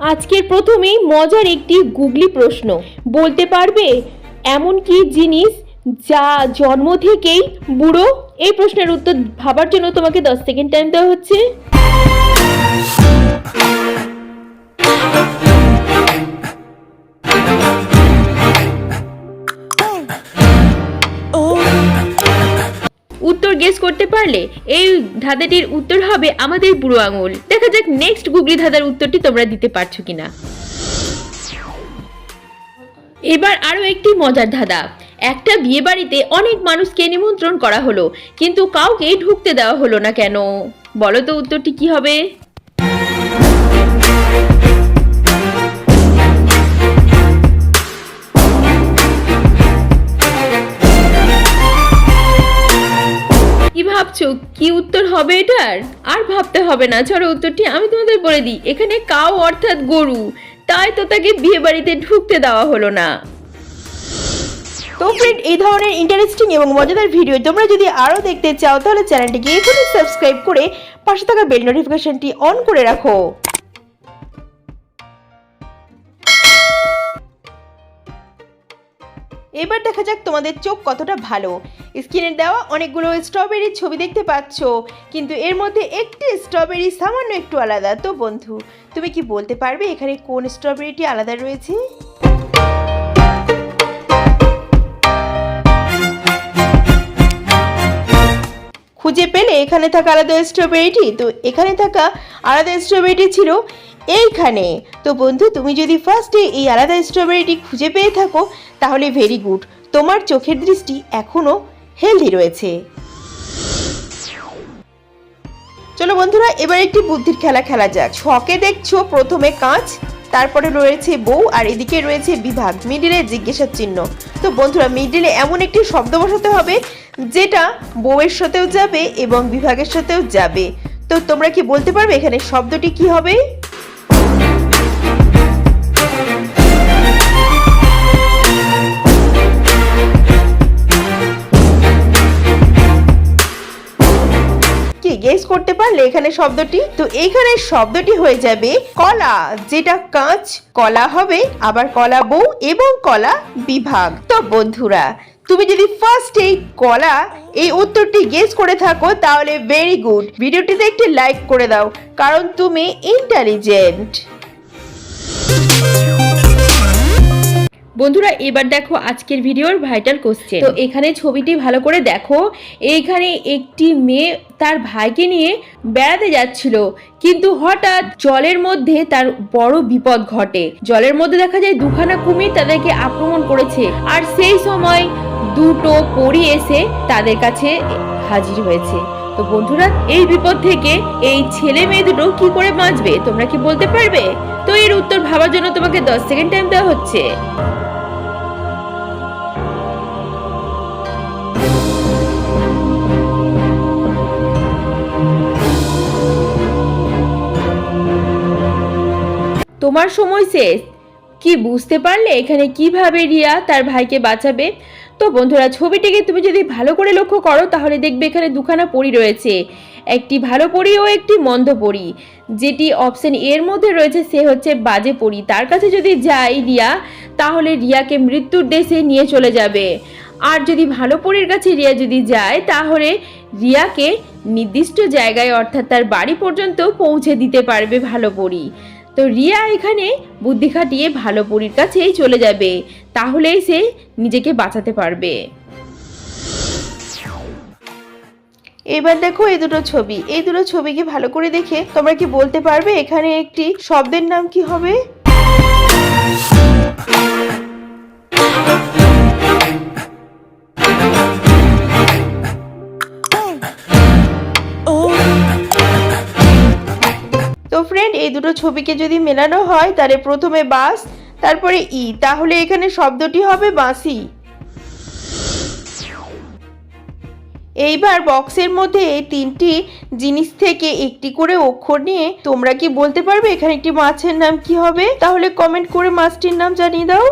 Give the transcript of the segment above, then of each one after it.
আজকের প্রথমেই মজার একটি গুগলি প্রশ্ন। বলতে পারবে এমন কি জিনিস যা জন্ম থেকেই বুড়ো? এই প্রশ্নের উত্তর ভাবার জন্য তোমাকে দশ সেকেন্ড টাইম দেওয়া হচ্ছে। গেস করতে পারলে এই ধাঁধাটির উত্তর হবে আমাদের বুড়ো আঙুল। দেখা যাক নেক্সট গুগলি ধাঁধার উত্তরটি তোমরা দিতে পারছ কিনা। এবার আরও একটি মজার ধাঁধা। একটা বিয়ে বাড়িতে অনেক মানুষকে নিমন্ত্রণ করা হলো, কিন্তু কাউকে ঢুকতে দেওয়া হলো না কেন? বলো তো উত্তরটি কি হবে? ভাবছ কি উত্তর হবে এটার? আর ভাবতে হবে না ছড়ো উত্তরটি আমি তোমাদের বলে দিই। এখানে কাউ অর্থাৎ গরু। তাই তো তাকে বিয়ে বাড়িতে ঢুকতে দেওয়া হলো না। তো ফ্রেন্ড এই ধরনের ইন্টারেস্টিং এবং মজাদার ভিডিও তোমরা যদি আরও দেখতে চাও, তাহলে চ্যানেলটিকে এখনই সাবস্ক্রাইব করে পাশে থাকা বেল নোটিফিকেশনটি অন করে রাখো। এবার দেখা যাক তোমাদের চোখ কতটা ভালো। স্ক্রিনে দেওয়া অনেকগুলো স্ট্রবেরির ছবি দেখতে পাচ্ছ, কিন্তু এর মধ্যে একটি স্ট্রবেরি সামান্য একটু আলাদা। তো বন্ধু, তুমি কি বলতে পারবে এখানে কোন স্ট্রবেরিটি আলাদা রয়েছে? খুঁজে পেলে এখানে থাকা আলাদা স্ট্রবেরিটি তো এখানে থাকা আলাদা স্ট্রবেরিটি ছিল এইখানে। তো বন্ধু, তুমি যদি ফার্স্টে এই আলাদা স্ট্রবেরিটি খুঁজে পেয়ে থাকো, তাহলে ভেরি গুড তোমার চোখের দৃষ্টি এখনও হেলদি রয়েছে। চলো বন্ধুরা, এবার একটি বুদ্ধির খেলা খেলা যাক। ছকে দেখছ প্রথমে কাঁচ তারপরে রয়েছে বউ আর এদিকে রয়েছে বিভাগ। মিডিলে জিজ্ঞাসার চিহ্ন। তো বন্ধুরা, মিডিলে এমন একটি শব্দ বসাতে হবে যেটা বউয়ের সাথেও যাবে এবং বিভাগের সাথেও যাবে। তো তোমরা কি বলতে পারবে এখানে শব্দটি কি হবে? পারলে এখানে শব্দটি, তো এইখানে শব্দটি হয়ে যাবে কলা, যেটা কাঁচ, কলা হবে, আবার কলা বউ এবং কলা বিভাগ। তো বন্ধুরা, তুমি যদি ফার্স্ট এই কলা, এই উত্তরটি গেস করে থাকো, তাহলে ভেরি গুড ভিডিওটিতে একটি লাইক করে দাও, কারণ তুমি ইন্টেলিজেন্ট বন্ধুরা, এবার দেখো আজকের ভিডিওর ভাইটাল কোশ্চেন তো এখানে ছবিটি ভালো করে দেখো। এইখানে একটি মেয়ে তার ভাইকে নিয়ে বেড়াতে যাচ্ছিল। কিন্তু হঠাৎ জলের মধ্যে তার বড় বিপদ ঘটে। জলের মধ্যে দেখা যায় দুখানা কুমির তাদেরকে আক্রমণ করেছে। আর সেই সময় দুটো পরি এসে তাদের কাছে হাজির হয়েছে। তো বন্ধুরা, এই বিপদ থেকে এই ছেলে মেয়ে দুটো কি করে বাঁচবে? তোমরা কি বলতে পারবে? তো এর উত্তর ভাবার জন্য তোমাকে দশ সেকেন্ড টাইম দেওয়া হচ্ছে। তোমার সময় শেষ। কি বুঝতে পারলে এখানে কীভাবে রিয়া তার ভাইকে বাঁচাবে? তো বন্ধুরা, ছবিটিকে তুমি যদি ভালো করে লক্ষ্য করো, তাহলে দেখবে এখানে দুখানা পরি রয়েছে। একটি ভালো পরি ও একটি মন্দ পরি। যেটি অপশন এর মধ্যে রয়েছে, সে হচ্ছে বাজে পরি। তার কাছে যদি যায় রিয়া, তাহলে রিয়াকে মৃত্যুর দেশে নিয়ে চলে যাবে। আর যদি ভালো পরীর কাছে রিয়া যদি যায়, তাহলে রিয়াকে নির্দিষ্ট জায়গায়, অর্থাৎ তার বাড়ি পর্যন্ত পৌঁছে দিতে পারবে ভালো পরী। তো রিয়া এখানে বুদ্ধি খাটিয়ে ভালো পরীর কাছেই চলে যাবে। তাহলেই সে নিজেকে বাঁচাতে পারবে। এবার দেখো এই দুটো ছবি। এই দুটো ছবিকে ভালো করে দেখে তোমরা কি বলতে পারবে? এখানে একটি শব্দের নাম কি হবে? দুটো ছবিকে যদি মেলানো হয়, তাহলে প্রথমে বাস, তারপরে ই। তাহলে এখানে শব্দটি হবে বাঁশি। এইবার বক্সের মধ্যে এই তিনটি জিনিস থেকে একটি করে অক্ষর নিয়ে তোমরা কি বলতে পারবে? এখানে একটি মাছের নাম কি হবে? তাহলে কমেন্ট করে মাছটির নাম জানিয়ে দাও।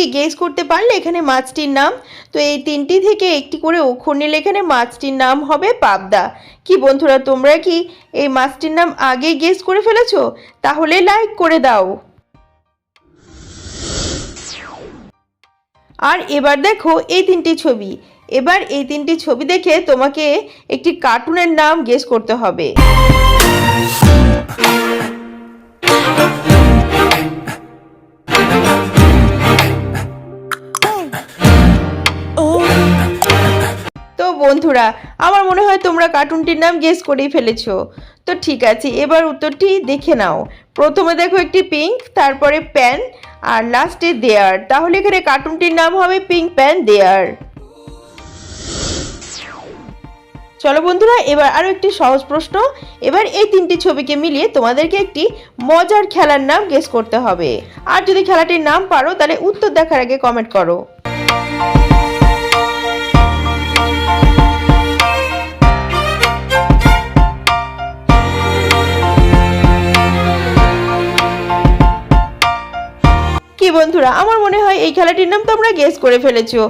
কি কি গেস করতে পারলে এখানে মাছটির নাম? তো এই তিনটি থেকে একটি করে অক্ষর নিলে এখানে মাছটির নাম হবে পাবদা। কি বন্ধুরা, তোমরা কি এই মাছটির নাম আগে গেস করে ফেলেছ? তাহলে লাইক করে দাও। আর এবার দেখো এই তিনটি ছবি। এবার এই তিনটি ছবি দেখে তোমাকে একটি কার্টুনের নাম গেস করতে হবে। তো বন্ধুরা, আমার মনে হয় তোমরা কার্টুনটির নাম গেস করেই ফেলেছো। তো ঠিক আছে, এবার উত্তরটি দেখে নাও। প্রথমে দেখো একটি পিঙ্ক তারপরে প্যান আর লাস্টে দেয়ার তাহলে এখানে কার্টুনটির নাম হবে পিঙ্ক প্যান দেয়ার চলো বন্ধুরা, এবার আরও একটি সহজ প্রশ্ন। এবার এই তিনটি ছবিকে মিলিয়ে তোমাদেরকে একটি মজার খেলার নাম গেস করতে হবে। আর যদি খেলাটির নাম পারো, তাহলে উত্তর দেখার আগে কমেন্ট করো। বন্ধুরা, আমার মনে হয় এই খেলাটির নাম তোমরা গেস করে ফেলেছো।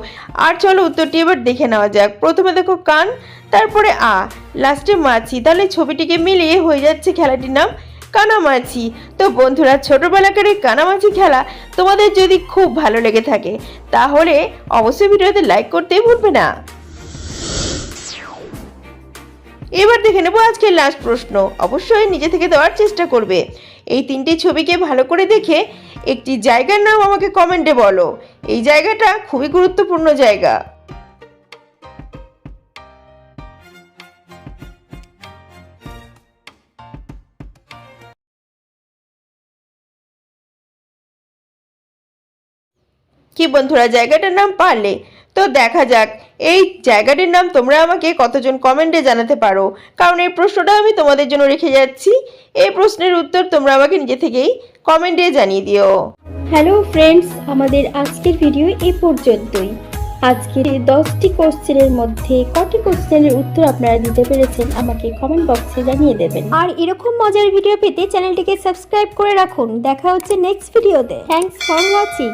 আর চলো উত্তরটি এবার দেখে নেওয়া যাক। প্রথমে দেখো কান, তারপরে আ। লাস্টে মাছি। তাহলে ছবিটিকে মিলিয়ে হয়ে যাচ্ছে খেলাটির নাম কানামাছি। তো বন্ধুরা, ছোটবেলাকার এই কানামাছি খেলা তোমাদের যদি খুব ভালো লেগে থাকে, তাহলে অবশ্যই ভিডিওতে লাইক করতে ভুলবে না। এবার দেখে নেব আজকের লাস্ট প্রশ্ন। অবশ্যই নিজে থেকে দেওয়ার চেষ্টা করবে। এই তিনটি ছবিকে ভালো করে দেখে একটি জায়গার নাম আমাকে কমেন্টে বলো। এই জায়গাটা খুবই গুরুত্বপূর্ণ জায়গা। কি বন্ধুরা, জায়গাটার নাম পারলে? তো দেখা যাক, এই জায়গাটির নাম তোমরা আমাকে কতজন কমেন্টে জানাতে পারো? কারণ এই প্রশ্নটা আমি তোমাদের জন্য রেখে যাচ্ছি। এই প্রশ্নের উত্তর তোমরা আমাকে নিজে থেকেই কমেন্টে জানিয়ে দিও। হ্যালো ফ্রেন্ডস আমাদের আজকের ভিডিও এ পর্যন্তই। আজকের এই দশটি কোশ্চেনের মধ্যে কটি কোশ্চেনের উত্তর আপনারা দিতে পেরেছেন আমাকে কমেন্ট বক্সে জানিয়ে দেবেন। আর এরকম মজার ভিডিও পেতে চ্যানেলটিকে সাবস্ক্রাইব করে রাখুন। দেখা হচ্ছে নেক্সট ভিডিওতে থ্যাংকস ফর ওয়াচিং